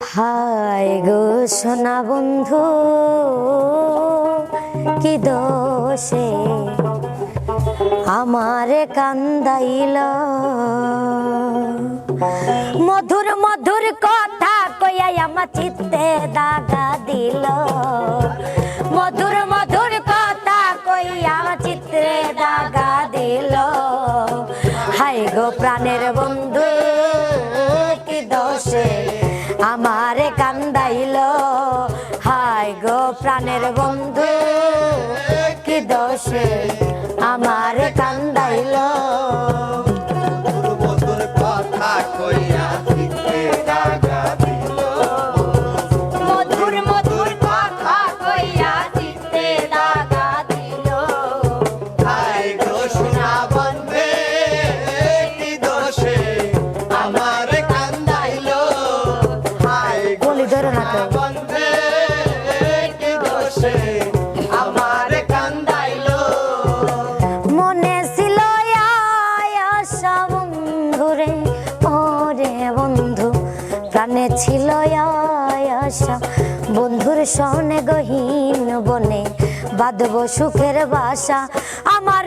হায় গো সোনা বন্ধু, কি দোষে আমারে কান্দাইল? মধুর মধুর কথা কইয়া আমার চিত্তে দাগা দিল। মধুর মধুর কথা কইয়া আমার চিত্তে দাগা দিল। হায় গো প্রাণের বন্ধু ছিল আশা বন্ধুর সনে গহীন বনে বাঁধব সুখের বাসা। আমার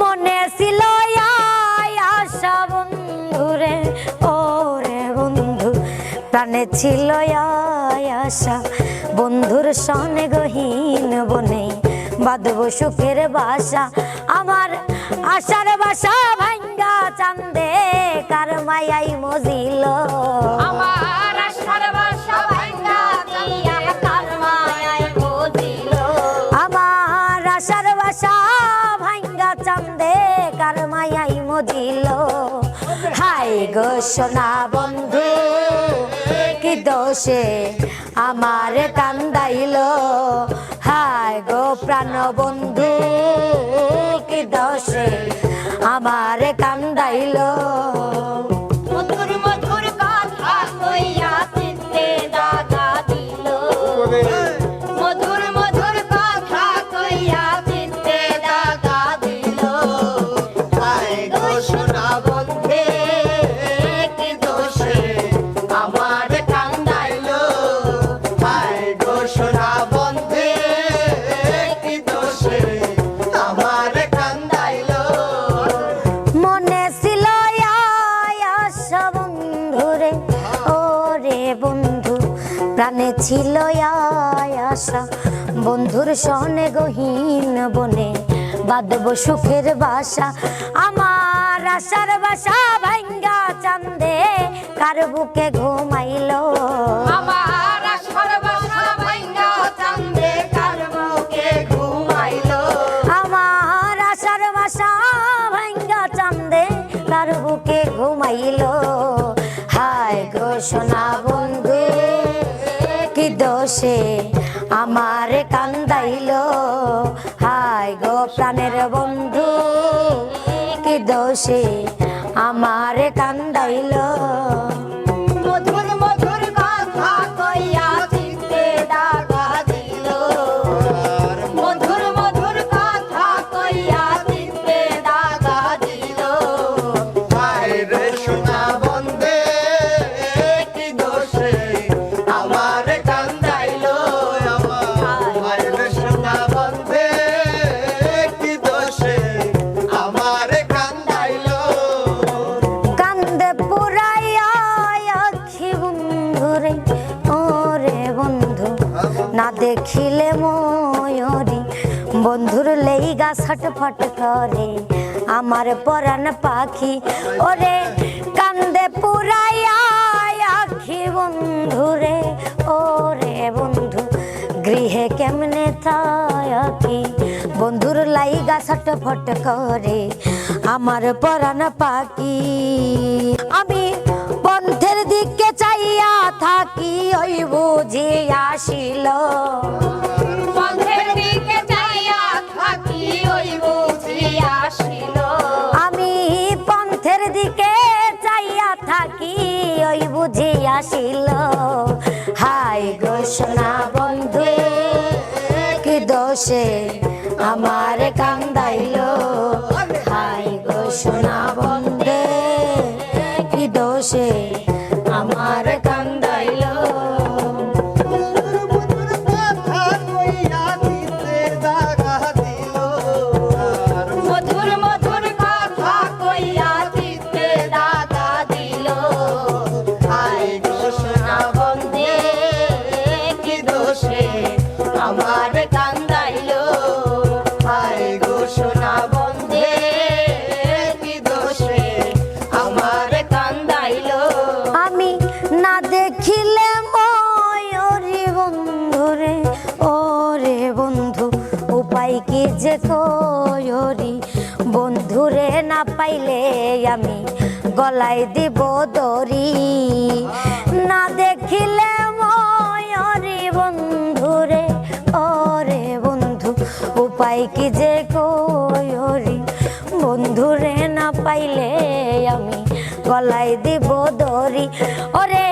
মনে ছিল আশা বন্ধুরে, ওরে বন্ধু। প্রাণে ছিল আশা বন্ধুর সনে গহীন বনে বাঁধব সুখের বাসা। আমার আশার বাসা ভাঙ্গা চান্দে, কার মায়াই মজিল। আমার গো সোনা বন্ধু, কি দোষে আমার কান্দাইল? হায় গো প্রাণ বন্ধু, কি দোষে আমার কান্দাইল? প্রাণে ছিল আশা বন্ধুর সনে গহীন বনে বাঁধব সুখের বাসা। আমার আশার বাসা ভাঙ্গা চান্দে কার বুকে ঘুমাইলো? আমার আশার বাসা ভাঙ্গা চান্দে কার মুখে ঘুমাইলো? আমার আশার বাসা ভাঙ্গা চান্দে তার বুকে ঘুমাইলো? হায় সোনা বন্ধু দোষে আমার কান্দাইলো। হায় গো প্রাণের বন্ধু কি দোষে আমার কান্দাইলো? না দেখিলে ময়ূরী, বন্ধুর লেইগা ছটফট করে। আমার পরাণ পাখি, ওরে কান্দে পুরাইয়া আখি বন্ধুরে, ওরে বন্ধু, গৃহে কেমনে থাকি বন্ধুর লাইগা ছটফট করে, আমার পরাণ পাখি। আমি আসিল। আমি পন্থের দিকে চাইয়া থাকি ওই বুঝি আসিল। হাই সোনা বন্ধু কি দোষে আমার কান্দাইল? হাই গো কি যে কয়রি বন্ধুরে না পাইলে আমি গলায় দিব দড়ি। না দেখিলে ময়রি বন্ধুরে, ওরে বন্ধু, উপায় কি যে কয়রি বন্ধুরে না পাইলে আমি গলায় দিব দড়ি। ওরে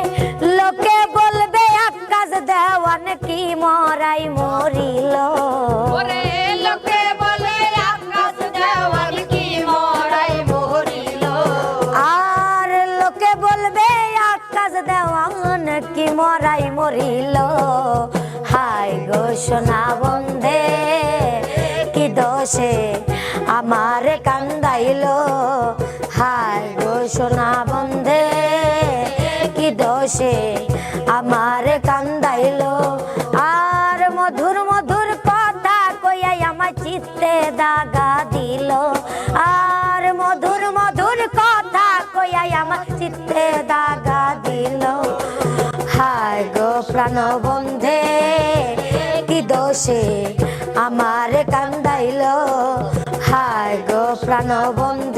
দেওয়ান কি মরাই মরিল? হাই গো সোনা বন্ধে, কি দোষে আমার কান্দাইল? হাই গো সোনা বন্ধে, কি দোষে আমার কান্দাইল?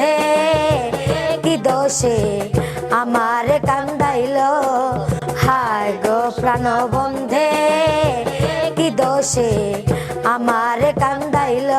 বন্ধে কি দোষে আমার কান্দাইল? হায় গো প্রাণ বন্ধে কি দোষে আমার কান্দাইল?